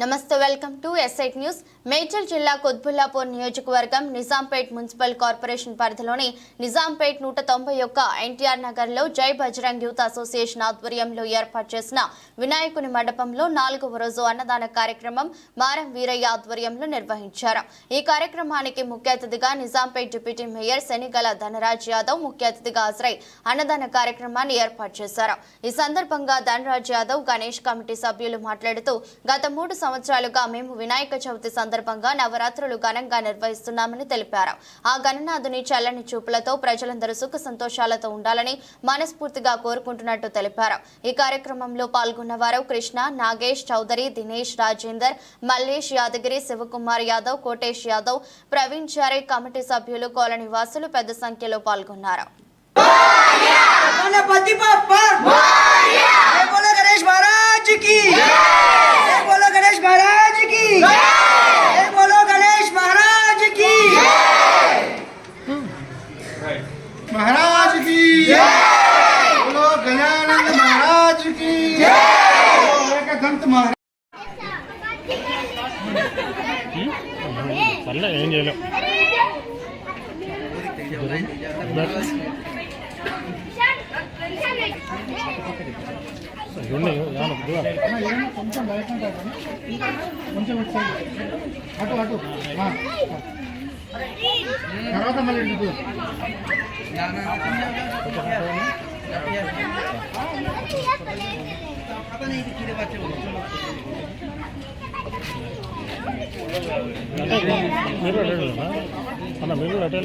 నమస్తే welcome to SIT news Medchal జిల్లా కొద్బుల్లాపూర్ నియోజకవర్గం నిజాంపేట్ మున్సిపల్ కార్పొరేషన్ పరిధిలోని నిజాంపేట్ నూట తొంభై ఒక్క ఎన్టీఆర్ నగర్లో జై బజరంగ్ యూత్ అసోసియేషన్ ఆధ్వర్యంలో ఏర్పాటు చేసిన వినాయకుని మండపంలో నాలుగవ రోజు అన్నదాన కార్యక్రమం మారం వీరయ్య ఆధ్వర్యంలో నిర్వహించారు. ఈ కార్యక్రమానికి ముఖ్య అతిథిగా నిజాంపేట్ డిప్యూటీ మేయర్ శనిగల ధనరాజ్ యాదవ్ ముఖ్య అతిథిగా హాజరై అన్నదాన కార్యక్రమాన్ని ఏర్పాటు చేశారు. ఈ సందర్భంగా ధనరాజ్ యాదవ్ గణేష్ కమిటీ సభ్యులు మాట్లాడుతూ గత మూడు సంవత్సరాలుగా మేము వినాయక చవితి సందర్భంగా నవరాత్రులు ఘనంగా నిర్వహిస్తున్నామని తెలిపారు. ఆ గణనాథుని చల్లని చూపులతో ప్రజలందరూ సుఖ సంతోషాలతో ఉండాలని మనస్ఫూర్తిగా కోరుకుంటున్నట్టు తెలిపారు. ఈ కార్యక్రమంలో పాల్గొన్న వారు కృష్ణ నాగేష్ చౌదరి దినేష్ రాజేందర్ మల్లేష్ యాదగిరి శివకుమార్ యాదవ్ కోటేష్ యాదవ్ ప్రవీణ్ చారే కమిటీ సభ్యులు కాలనీ వాసులు పెద్ద సంఖ్యలో పాల్గొన్నారు. महाराज की बोलो गजानंद महाराज की बोलो एकदंत महाराज పర్లే ఏం చేయలేం ఉన్నాయి ఏమన్నా దూరం. కొంచెం బయట ఉంటారు కొంచెం ఇటు సైడ్. అటు అటు ఆ. తర్వాత మళ్ళీ ఇటు అన్న అటే మీరు కూడా అన్న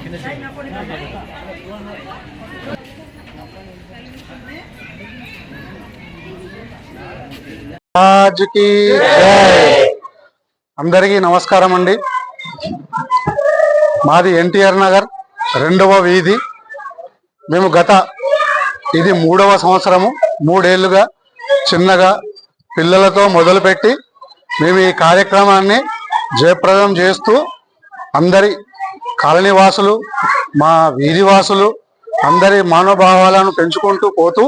రాజుకి అందరికీ నమస్కారం అండి. మాది ఎన్టీఆర్ నగర్ రెండవ వీధి. మేము గత ఇది మూడవ సంవత్సరము. మూడేళ్ళుగా చిన్నగా పిల్లలతో మొదలుపెట్టి మేము ఈ కార్యక్రమాన్ని జయప్రదం చేస్తూ అందరి కాలనీ వాసులు మా వీధి వాసులు అందరి మనోభావాలను పెంచుకుంటూ పోతూ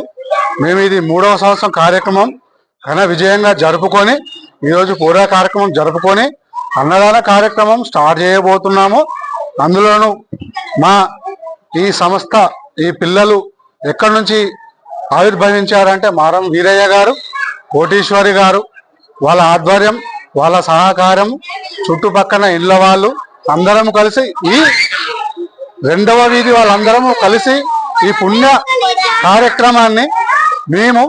మేము ఇది మూడవ సంవత్సరం కార్యక్రమం ఘన విజయంగా జరుపుకొని ఈరోజు పూరా కార్యక్రమం జరుపుకొని అన్నదాన కార్యక్రమం స్టార్ట్ చేయబోతున్నాము. అందులోనూ మా ఈ సంస్థ ఈ పిల్లలు ఎక్కడి నుంచి ఆవిర్భవించారంటే మారం వీరయ్య గారు కోటీశ్వరి గారు. వాళ్ళ ఆధ్వర్యం వాళ్ళ సహకారం చుట్టుపక్కన ఇళ్ళ వాళ్ళు అందరం కలిసి ఈ రెండవ వీధి వాళ్ళందరము కలిసి ఈ పుణ్య కార్యక్రమాన్ని మేము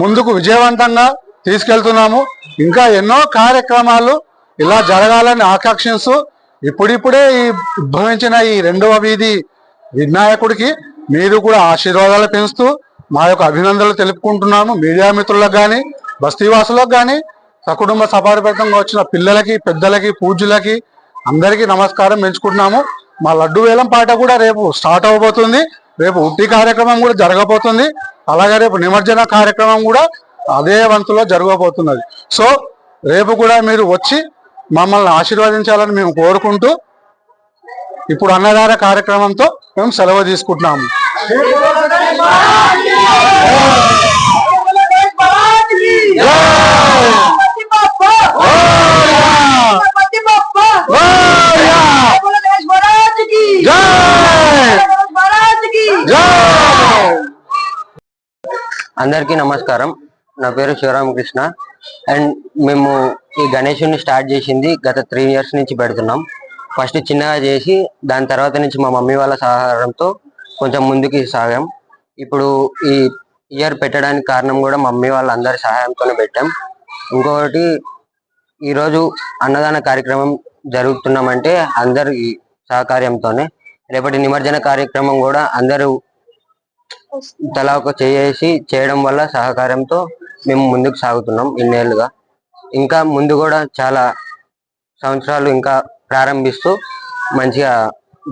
ముందుకు విజయవంతంగా తీసుకెళ్తున్నాము. ఇంకా ఎన్నో కార్యక్రమాలు ఇలా జరగాలని ఆకాంక్షిస్తూ ఇప్పుడిప్పుడే ఈ ఉద్భవించిన ఈ రెండవ వీధి వినాయకుడికి మీరు కూడా ఆశీర్వాదాలు పెంచుతూ మా యొక్క అభినందనలు తెలుపుకుంటున్నాము. మీడియా మిత్రులకు కానీ బస్తీవాసులకు కానీ సకుటుంబ సపారిపతంగా వచ్చిన పిల్లలకి పెద్దలకి పూజ్యులకి అందరికీ నమస్కారం పెంచుకుంటున్నాము మా లడ్డు వేలం పాట కూడా రేపు స్టార్ట్ అవబోతుంది. రేపు ఉట్టి కార్యక్రమం కూడా జరగబోతుంది. అలాగే రేపు నిమజ్జన కార్యక్రమం కూడా అదే వంతులో జరగబోతున్నది. సో రేపు కూడా మీరు వచ్చి మమ్మల్ని ఆశీర్వదించాలని మేము కోరుకుంటూ ఇప్పుడు అన్నదార కార్యక్రమంతో మేము సెలవు తీసుకుంటున్నాము. Yeah! అందరికీ నమస్కారం. నా పేరు శివరామకృష్ణ. అండ్ మేము ఈ గణేషుని స్టార్ట్ చేసింది గత త్రీ ఇయర్స్ నుంచి పెడుతున్నాం. ఫస్ట్ చిన్నగా చేసి దాని తర్వాత నుంచి మా మమ్మీ వాళ్ళ సహకారంతో కొంచెం ముందుకి సాగాం. ఇప్పుడు ఈ ఇయర్ పెట్టడానికి కారణం కూడా మమ్మీ వాళ్ళందరి సహాయంతోనే పెట్టాం. ఇంకొకటి ఈరోజు అన్నదాన కార్యక్రమం జరుగుతున్నామంటే అందరి సహకార్యంతోనే రేపటి నిమజ్జన కార్యక్రమం కూడా అందరూ తలా ఒక చేసి చేయడం వల్ల సహకారంతో మేము ముందుకు సాగుతున్నాం ఇన్నేళ్ళుగా. ఇంకా ముందు కూడా చాలా సంవత్సరాలు ఇంకా ప్రారంభిస్తూ మంచిగా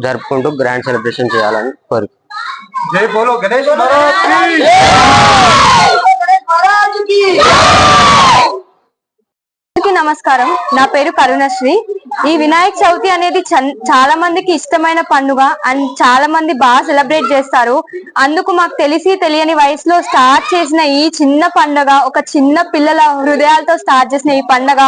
జరుపుకుంటూ గ్రాండ్ సెలబ్రేషన్ చేయాలని కోరిక జై బోలో గణేష్ మహారాజ్ అందరికీ నమస్కారం. నా పేరు కరుణశ్రీ. ఈ వినాయక చవితి అనేది చాలా మందికి ఇష్టమైన పండుగ అండ్ చాలా మంది బాగా సెలబ్రేట్ చేస్తారు. అందుకు మాకు తెలిసి తెలియని వయసులో స్టార్ట్ చేసిన ఈ చిన్న పండుగ ఒక చిన్న పిల్లల హృదయాలతో స్టార్ట్ చేసిన ఈ పండుగ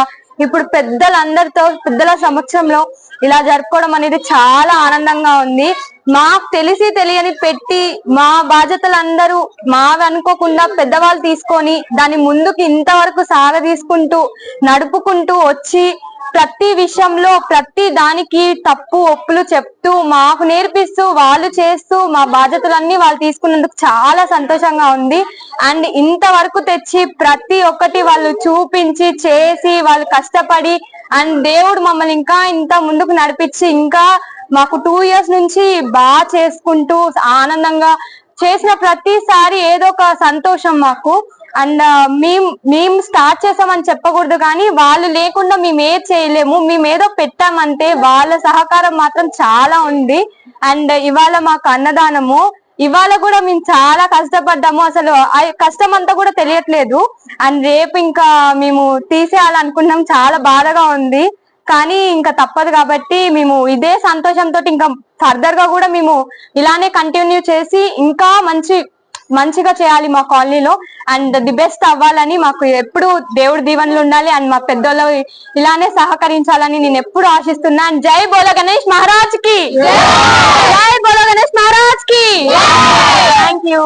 ఇప్పుడు పెద్దలందరితో పెద్దల సమక్షంలో ఇలా జరుపుకోవడం అనేది చాలా ఆనందంగా ఉంది. మాకు తెలిసి తెలియని పెట్టి మా బాధ్యతలందరూ మావి అనుకోకుండా పెద్దవాళ్ళు తీసుకొని దాన్ని ముందుకు ఇంతవరకు సాగ తీసుకుంటూ నడుపుకుంటూ వచ్చి ప్రతి విషయంలో ప్రతి దానికి తప్పు ఒప్పులు చెప్తూ మాకు నేర్పిస్తూ వాళ్ళు చేస్తూ మా బాధ్యతలన్నీ వాళ్ళు తీసుకున్నందుకు చాలా సంతోషంగా ఉంది. అండ్ ఇంతవరకు తెచ్చి ప్రతి ఒక్కటి వాళ్ళు చూపించి చేసి వాళ్ళు కష్టపడి అండ్ దేవుడు మమ్మల్ని ఇంకా ఇంత ముందుకు నడిపించి ఇంకా మాకు టూ ఇయర్స్ నుంచి బాగా చేసుకుంటూ ఆనందంగా చేసిన ప్రతిసారి ఏదో ఒక సంతోషం మాకు. అండ్ మేము మేము స్టార్ట్ చేసామని చెప్పకూడదు కానీ వాళ్ళు లేకుండా మేము ఏది చేయలేము. మేము ఏదో పెట్టామంటే వాళ్ళ సహకారం మాత్రం చాలా ఉంది. అండ్ ఇవాళ మాకు అన్నదానము. ఇవాళ కూడా మేము చాలా కష్టపడ్డాము. అసలు ఆ కష్టం అంతా కూడా తెలియట్లేదు. అండ్ రేపు ఇంకా మేము తీసేయాలనుకున్నాం. చాలా బాధగా ఉంది. కానీ ఇంకా తప్పదు కాబట్టి మేము ఇదే సంతోషంతో ఇంకా ఫర్దర్గా కూడా మేము ఇలానే కంటిన్యూ చేసి ఇంకా మంచి మంచిగా చేయాలి మా కాలనీలో. అండ్ ది బెస్ట్ అవ్వాలని మాకు ఎప్పుడు దేవుడి దీవెనలు ఉండాలి. అండ్ మా పెద్దోళ్ళు ఇలానే సహకరించాలని నేను ఎప్పుడు ఆశిస్తున్నాను జై బోలో గణేష్ మహారాజ్కి జై బోలో గణేష్ మహారాజ్కి థ్యాంక్ యూ